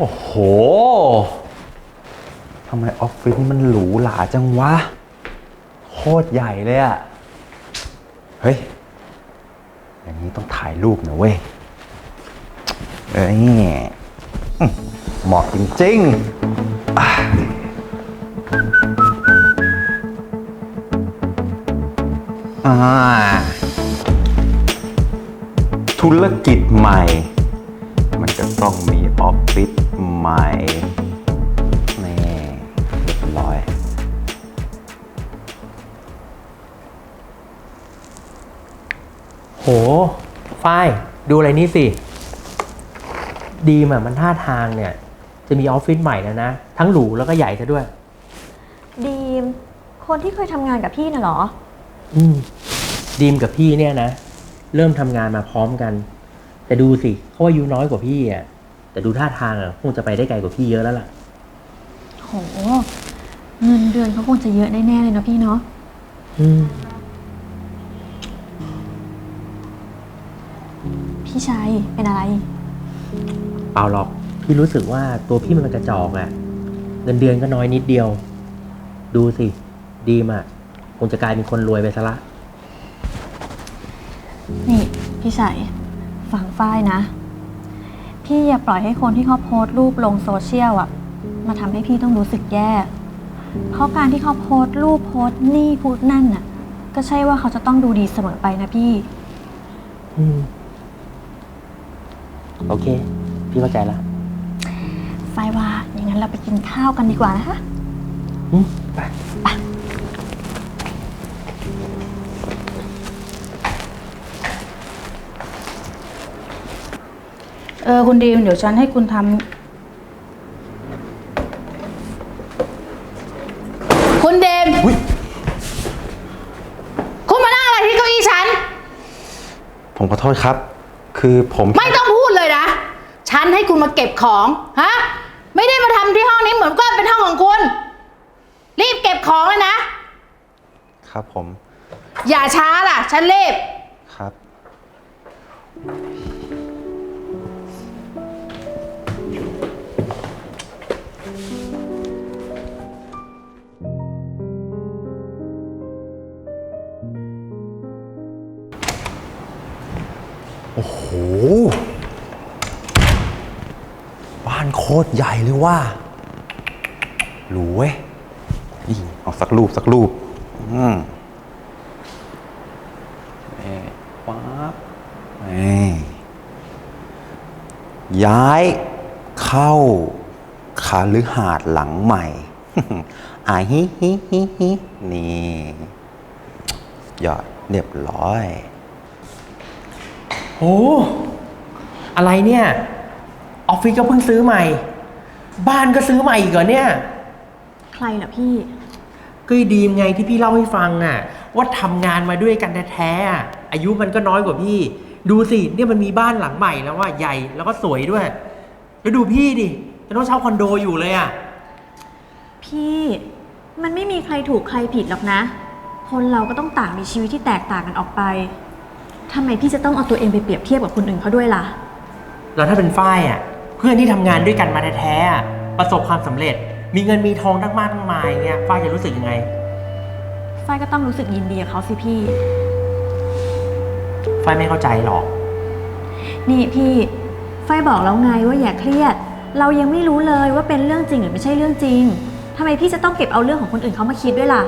โอ้โห ทำไมออฟฟิศนี่มันหรูหราจังวะ โคตรใหญ่เลยอะเฮ้ย อย่างนี้ต้องถ่ายรูปน่อยเว้ย เอ้ยอืมเหมาะจริงๆอะอ่า ธุรกิจใหม่ มันจะต้องมีออฟฟิศ ใหม่นี่เรียบร้อย โห ฝ้าย ดูอะไรนี่สิ ดีมอะมันท่าทางเนี่ย จะมีออฟฟิศใหม่แล้วนะ ทั้งหรูแล้วก็ใหญ่ซะด้วย ดีม คนที่เคยทำงานกับพี่น่ะเหรอ อืม ดีมกับพี่เนี่ยนะ เริ่มทำงานมาพร้อมกัน แต่ดูสิเขาอายุน้อยกว่าพี่อะ แต่ดูท่าทางอะคงจะไปได้ไกลกว่าพี่เยอะแล้วล่ะ โห เงินเดือนเขาคงจะเยอะแน่ๆเลยเนาะพี่เนาะ อืม พี่ชัยเป็นอะไร เปล่าหรอก พี่รู้สึกว่าตัวพี่มันเป็นกระจอกอะเงินเดือนก็น้อยนิดเดียว ดูสิ ดีมอะคงจะกลายเป็นคนรวยไปซะละ นี่ พี่ชัยฟังฝ้ายนะ พี่อย่าปล่อยให้คนที่เขาโพสต์รูปลงโซเชียลอะมาทำให้พี่ต้องรู้สึกแย่ เพราะการที่เขาโพสต์รูปโพสต์นี่พูดนั่นน่ะ ก็ใช่ว่าเขาจะต้องดูดีเสมอไปนะพี่ อืมโอเค พี่เข้าใจละฝ้ายว่าอย่างนั้นเราไปกินข้าวกันดีกว่านะคะ อืมไปเออคุณดีมเดี๋ยวฉันให้คุณทำคุณเดมอุ๊ยคุณมานั่งอะไรที่เก้าอี้ฉัน ผมขอโทษครับ คือผมไม่ต้องพูดเลยนะ ฉันให้คุณมาเก็บของ ฮะ ไม่ได้มาทำที่ห้องนี้เหมือนก็เป็นห้องของคุณ รีบเก็บของเลยนะ ครับผม อย่าช้าล่ะ ฉันรีบครับ โคตรใหญ่เลยว่าหรูเว้ยอีเอาสักรูปสักรูป อืมนี่ป๊าบนี่ย้ายเข้าคาลือหาดหลังใหม่อาฮิฮิฮิฮินี่ยอดเรียบร้อยโหอะไรเนี่ย ออฟฟิศก็เพิ่งซื้อใหม่ บ้านก็ซื้อใหม่อีกเหรอเนี่ย ใครล่ะพี่ ก็ไอ้ดีมไงที่พี่เล่าให้ฟังอะ ว่าทำงานมาด้วยกันแท้ๆอะอายุมันก็น้อยกว่าพี่ ดูสิเนี่ยมันมีบ้านหลังใหม่แล้วว่าใหญ่แล้วก็สวยด้วย แล้วดูพี่ดิจะต้องเช่าคอนโดอยู่เลยอะ พี่มันไม่มีใครถูกใครผิดหรอกนะ คนเราก็ต้องต่างมีชีวิตที่แตกต่างกันออกไปทำไมพี่จะต้องเอาตัวเองไปเปรียบเทียบกับคนอื่นเขาด้วยล่ะ แล้วถ้าเป็นฝ้ายอะ เพื่อนที่ทำงานด้วยกันมาแท้ๆอะประสบความสำเร็จ มีเงินมีทองทั้งมากทั้งมายอย่างเงี้ยฝ้ายจะรู้สึกยังไง ฝ้ายก็ต้องรู้สึกยินดีกับเขาสิพี่ ฝ้ายไม่เข้าใจหรอก นี่พี่ ฝ้ายบอกแล้วไงว่าอย่าเครียด เรายังไม่รู้เลยว่าเป็นเรื่องจริงหรือไม่ใช่เรื่องจริงทำไมพี่จะต้องเก็บเอาเรื่องของคนอื่นเขามาคิดด้วยล่ะ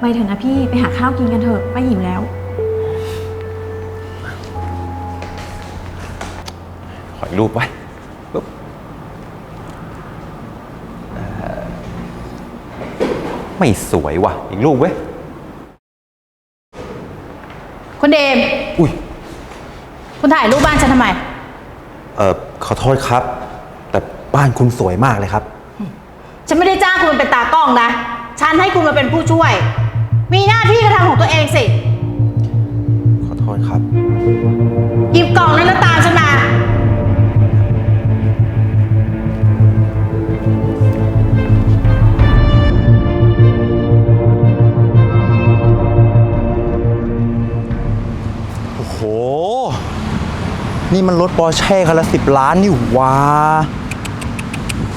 ไปเถอะนะพี่ไปหาข้าวกินกันเถอะป้าหิวแล้ว ออีกรูปไว้ปุ๊บเอ่อไม่สวยว่ะ อีกรูปเว้ย คุณเดม อุ้ย คุณถ่ายรูปบ้านฉันทำไม เออขอโทษครับ แต่บ้านคุณสวยมากเลยครับ ฉันไม่ได้จ้างคุณเป็นตากล้องนะ ฉันให้คุณมาเป็นผู้ช่วย มีหน้าที่กระทำของตัวเองสิ ขอโทษครับ หยิบกล่องนั้นแล้วตา นี่มันรถปอร์เช่คันละสิบล้านนี่ว้า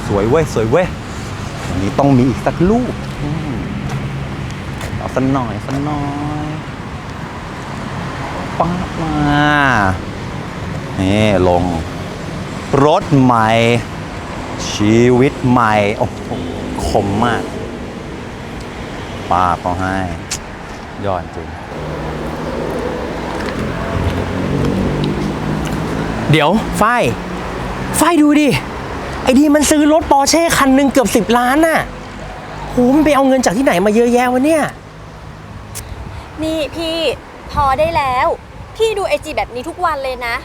สวยเว้ย สวยเว้ยอันนี้ต้องมีอีกสักลูกอเอาสักหน่อยสักหน่อยป๊ามานี่ลง รถใหม่ ชีวิตใหม่ โอ้โหคมมากป้าเขาให้ ยอดจริง เดี๋ยวฝ้ายฝ้ายดูดิ ไอ้ดีมันซื้อรถปอร์เช่คันหนึ่งเกือบสิบล้านน่ะโหมันไปเอาเงินจากที่ไหนมาเยอะแยะวะเนี่ย นี่พี่พอได้แล้ว พี่ดูไอจีแบบนี้ทุกวันเลยนะ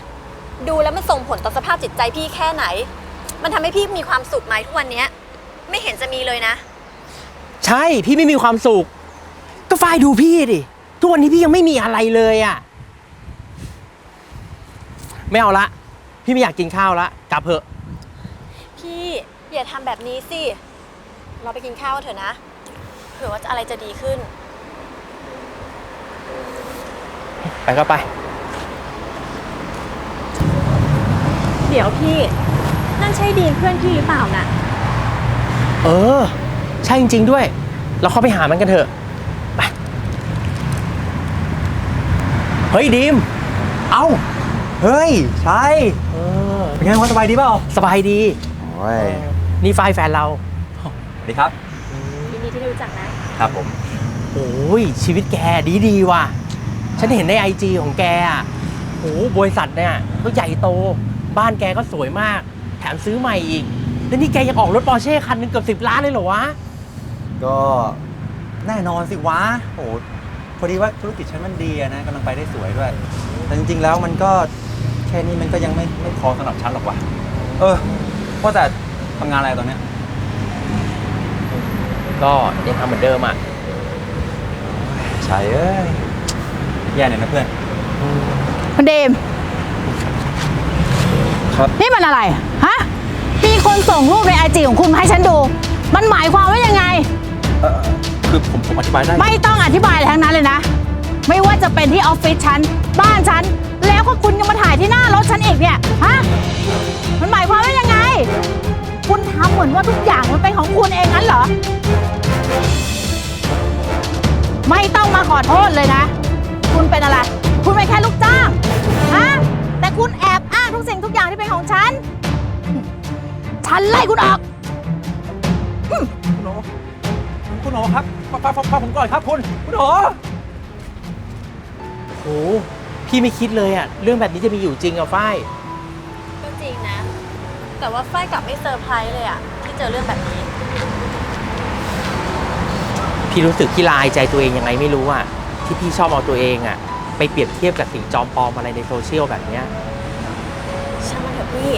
ดูแล้วมันส่งผลต่อสภาพจิตใจพี่แค่ไหน มันทำให้พี่มีความสุขไหมทุกวันเนี้ย ไม่เห็นจะมีเลยนะ ใช่พี่ไม่มีความสุข ก็ฝ้ายดูพี่ดิ ทุกวันนี้พี่ยังไม่มีอะไรเลยอะ ไม่เอาละ พี่ไม่อยากกินข้าวละกลับเถอะ พี่อย่าทำแบบนี้สิ เราไปกินข้าวกันเถอะนะ เผื่อว่าอะไรจะดีขึ้น ไปก็ไป เดี๋ยวพี่ นั่นใช่ดีนเพื่อนพี่หรือเปล่าน่ะ เออ ใช่จริง ๆ ด้วย เราเข้าไปหามันกันเถอะไปเฮ้ยดีม เอ้า เฮ้ยใช่เออเป็นไงวะสบายดีเปล่าสบายดี โอ้ยนี่ฝ้ายแฟนเรา สวัสดีครับ ยินดีที่ได้รู้จักนะ ครับผม โอ้ยชีวิตแกดีดีๆว่ะ ฉันเห็นในไอจีของแกอะโอ้บริษัทเนี่ยก็ใหญ่โต บ้านแกก็สวยมาก แถมซื้อใหม่อีก แล้วนี่แกยังออกรถปอร์เช่คันหนึงเกือบสิบล้านเลยเหรอวะ ก็แน่นอนสิวะโอ้พอดีว่าธุรกิจฉันมันดีอะนะกำลังไปได้สวยด้วย แต่จริงๆแล้วมันก็ แค่นี้มันก็ยังไม่ไม่พอสำหรับฉันหรอกว่ะเออว่าแต่ทำงานอะไรตอนเนี้ยก็ยังทำเหมือนเดิมอะใช่เอ้ยแย่หน่อยนะเพื่อน คุณเดมครับ นี่มันอะไร ฮะ มีคนส่งรูปในไอจีของคุณมาให้ฉันดู มันหมายความว่ายังไง เออคือผมผมอธิบายได้ ไม่ต้องอธิบายอะไรทั้งนั้นเลยนะ ไม่ว่าจะเป็นที่ออฟฟิศฉัน บ้านฉัน แล้วก็คุณยังมาถ่ายที่หน้ารถฉันอีกเนี่ย ฮะ มันหมายความว่ายังไง คุณทำเหมือนว่าทุกอย่างมันเป็นของคุณเองงั้นเหรอ ไม่ต้องมาขอโทษเลยนะ คุณเป็นอะไร คุณเป็นแค่ลูกจ้าง ฮะ แต่คุณแอบอ้างทุกสิ่งทุกอย่างที่เป็นของฉัน ฉันไล่คุณออก คุณโอคุณโอครับฟังฟังฟังผมก่อนครับคุณ คุณโอโอ้ พี่ไม่คิดเลยอะเรื่องแบบนี้จะมีอยู่จริงอะฝ้าย ก็จริงนะ แต่ว่าฝ้ายกลับไม่เซอร์ไพรส์เลยอะที่เจอเรื่องแบบนี้ พี่รู้สึกที่ลายใจตัวเองยังไงไม่รู้อะที่พี่ชอบเอาตัวเองอะไปเปรียบเทียบกับสิ่งจอมปลอมอะไรในโซเชียลแบบเนี้ยช่างมันเถอะพี่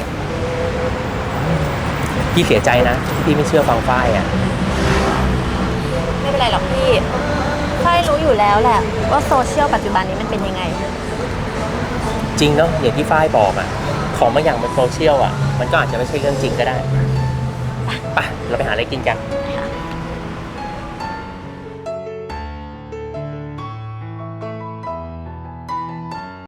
พี่เสียใจนะที่พี่ไม่เชื่อฟังฝ้ายอะไม่เป็นไรหรอกพี่ฝ้ายรู้อยู่แล้วแหละว่าโซเชียลปัจจุบันนี้มันเป็นยังไง จริงเนาะอย่างที่ฝ้ายบอกอะของบางอย่างบนโซเชียลอะมันก็อาจจะไม่ใช่เรื่องจริงก็ได้ไปเราไปหาอะไรกินกัน